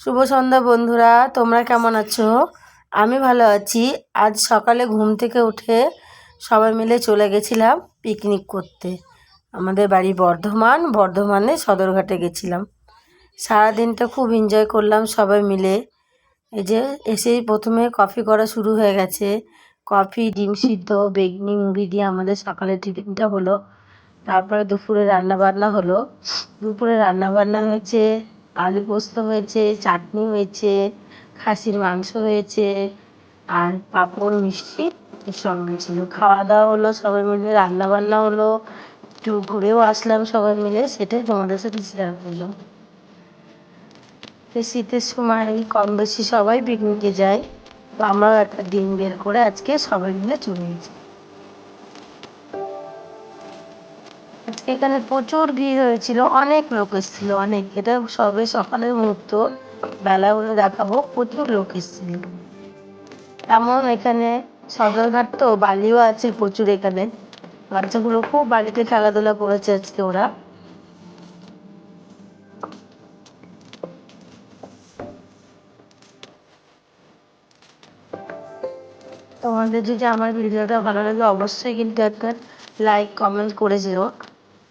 শুভ সন্ধ্যা বন্ধুরা, তোমরা কেমন আছো? আমি ভালো আছি। আজ সকালে ঘুম থেকে উঠে সবাই মিলে চলে গেছিলাম পিকনিক করতে। আমাদের বাড়ি বর্ধমান, বর্ধমানে সদরঘাটে গেছিলাম। সারাদিনটা খুব এনজয় করলাম সবাই মিলে। এই যে এসেই প্রথমে কফি করা শুরু হয়ে গেছে। কফি ডিম সিদ্ধ, বেগনি, মুড়ি দিয়ে আমাদের সকালের টিফিনটা হলো। তারপরে দুপুরে রান্না বান্না হলো। দুপুরে রান্না বান্না হয়েছে আলু পোস্ত হয়েছে, চাটনি হয়েছে, খাসির মাংস হয়েছে, আর পাঁপড়, মিষ্টি সঙ্গে ছিল। খাওয়া দাওয়া হলো, সবাই মিলে রান্না বান্না হলো, একটু ঘুরেও আসলাম সবাই মিলে, সেটাই তোমাদের সাথে শেয়ার করলাম। তো শীতের সময় কম বেশি সবাই পিকনিকে যায়। তো আমরাও একটা দিন বের করে আজকে সবাই মিলে চলে গেছি। এখানে প্রচুর ভিড় হয়েছিল, অনেক লোক এসেছিল, অনেক। এটা সবে সকালের মুহূর্ত, বেলা হলে দেখাবো প্রচুর লোক এসেছিল। তেমন এখানে সদরঘাট তো, বালিও আছে প্রচুর এখানে। বাচ্চাগুলো খুব বাড়িতে খেলাধুলা করেছে আজকে ওরা। তোমাদের যদি আমার ভিডিওটা ভালো লাগে, অবশ্যই কিন্তু একটা লাইক কমেন্ট করে দিও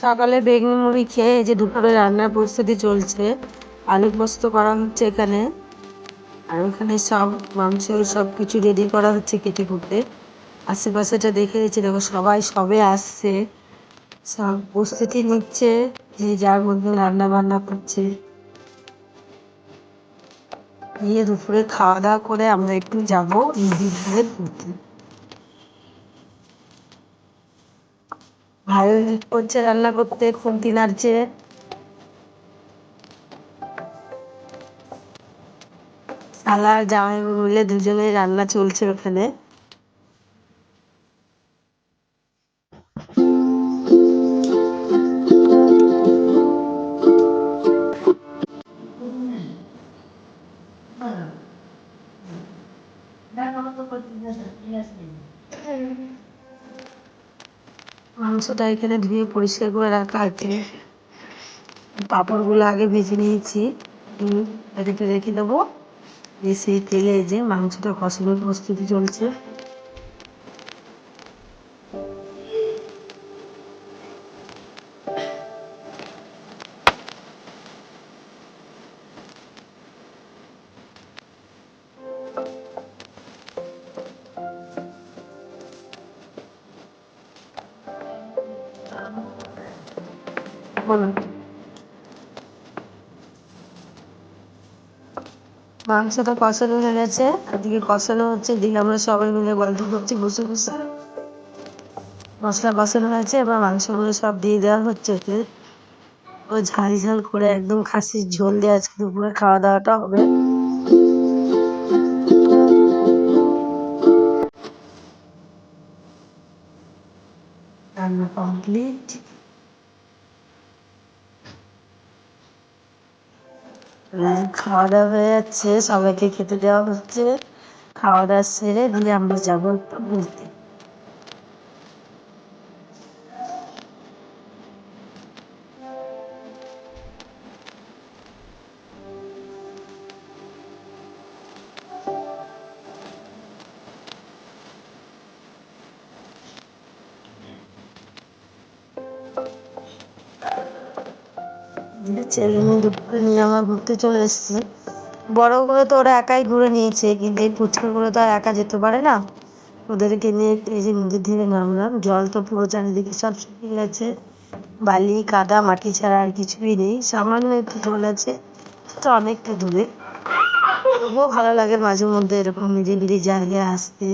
সকালে বেগুন মুড়ি খেয়ে যে দুপুরে রান্নার প্রস্তুতি চলছে আলু পোস্ত করা হচ্ছে এখানে, আর ওখানে সব মাংস সব কিছু রেডি করা হচ্ছে কেটে কুটে। আশেপাশেটা দেখে গেছি, দেখো সবাই সবে আসছে, সব প্রস্তুতি নিচ্ছে, যে যার মধ্যে রান্না বান্না করছে। গিয়ে দুপুরে খাওয়া দাওয়া করে আমরা একটু যাব নদীর ধারে ঘুরতে। ভালো করছে রান্না করতে খুন্তি নাড়ছে। শালা আর জামাই মিলে দুজনেই রান্না চলছে ওখানে। মাংসটা এখানে ধুয়ে পরিষ্কার করে রাখা আছে। পাঁপড়গুলো আগে ভেজে নিয়েছি। এদিকে রেখে দেবো। বেশি তেলে যে মাংসটা কষানোর প্রস্তুতি চলছে। বলুন। মাংসটা কষানো হয়ে গেছে, এদিকে কষানো হচ্ছে, এদিকে আমরা সবাই মিলে গল্প করছি, বসে বসে। মশলা কষানো হয়েছে, এবার মাংসগুলো সব দিয়ে দেওয়া হচ্ছে ও ঝাল ঝাল করে একদম খাসির ঝোল দিয়ে আজকে দুপুরে খাওয়া দাওয়াটা হবে। রান্না কমপ্লিট খাওয়া দাওয়া হয়ে যাচ্ছে, সবাইকে খেতে দেওয়া হচ্ছে। খাওয়া দাওয়া সেরে দিয়ে আমরা যাব ঘুরতে ছেলে মেয়ে নিয়ে ঘুরতে চলে এসেছি। বড়গুলো তো ওরা একাই ঘুরে নিয়েছে, কিন্তু এই ফুচকাগুলো তো আর একা যেতে পারে না। ওদেরকে নিয়ে এই যে নদীর ধারে নামলাম, জল তো পুরো চারিদিকে সব শুকিয়ে গেছে। বালি, কাদা, মাটি ছাড়া আর কিছুই নেই। সামান্য একটু ঢোল আছে, তো অনেকটা দূরে। তবুও ভালো লাগে মাঝে মধ্যে এরকম নিরিবিলি জায়গায় আসতে।